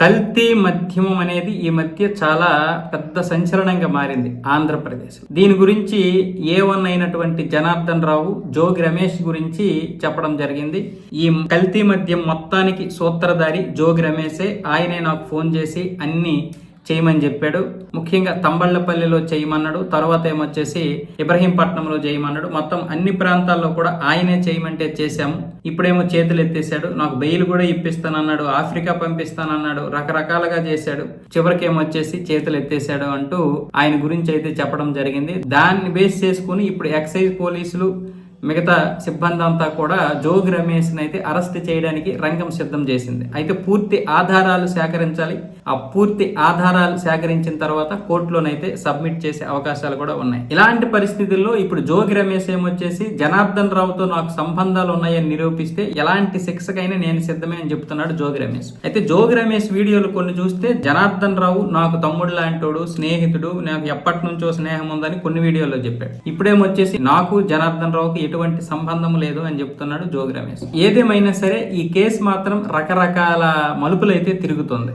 కల్తీ మద్యమం అనేది ఈ మధ్య చాలా పెద్ద సంచలనంగా మారింది ఆంధ్రప్రదేశ్. దీని గురించి ఏ వన్ అయినటువంటి జనార్దన్ రావు జోగి రమేష్ గురించి చెప్పడం జరిగింది. ఈ కల్తీ మద్యం మొత్తానికి సూత్రధారి జోగి రమేషే. ఆయనే నాకు ఫోన్ చేసి అన్ని చేయమని చెప్పాడు. ముఖ్యంగా తంబళ్ళపల్లిలో చేయమన్నాడు. తర్వాత ఏమొచ్చేసి ఇబ్రహీంపట్నంలో చేయమన్నాడు. మొత్తం అన్ని ప్రాంతాల్లో కూడా ఆయనే చేయమంటే చేశాము ఇప్పుడేమో చేతులు ఎత్తేసాడు నాకు బెయిల్ కూడా ఇప్పిస్తానన్నాడు. ఆఫ్రికా పంపిస్తానన్నాడు. రకరకాలుగా చేశాడు. చివరికి ఏమొచ్చేసి చేతులు ఎత్తేసాడు అంటూ ఆయన గురించి అయితే చెప్పడం జరిగింది. దాన్ని బేస్ చేసుకుని ఇప్పుడు ఎక్సైజ్ పోలీసులు మిగతా సిబ్బంది అంతా కూడా జోగి రమేష్ అయితే అరెస్ట్ చేయడానికి రంగం సిద్ధం చేసింది. అయితే పూర్తి ఆధారాలు సేకరించాలి. ఆ పూర్తి ఆధారాలు సేకరించిన తర్వాత కోర్టులోనైతే సబ్మిట్ చేసే అవకాశాలు కూడా ఉన్నాయి. ఇలాంటి పరిస్థితుల్లో ఇప్పుడు జోగి రమేష్ ఏమొచ్చేసి జనార్దన్ రావుతో నాకు సంబంధాలు ఉన్నాయని నిరూపిస్తే ఎలాంటి శిక్షకైనా నేను సిద్ధమే అని చెప్తున్నాడు జోగి రమేష్. అయితే జోగి రమేష్ వీడియోలు కొన్ని చూస్తే జనార్దన్ రావు నాకు తమ్ముడు లాంటోడు స్నేహితుడు నాకు ఎప్పటి నుంచో స్నేహం ఉందని కొన్ని వీడియోలో చెప్పాడు. ఇప్పుడేమొచ్చేసి నాకు జనార్దన్ రావుకి ఎటువంటి సంబంధం లేదు అని చెప్తున్నాడు జోగి రమేష్. ఏదేమైనా సరే ఈ కేసు మాత్రం రకరకాల మలుపులైతే తిరుగుతుంది.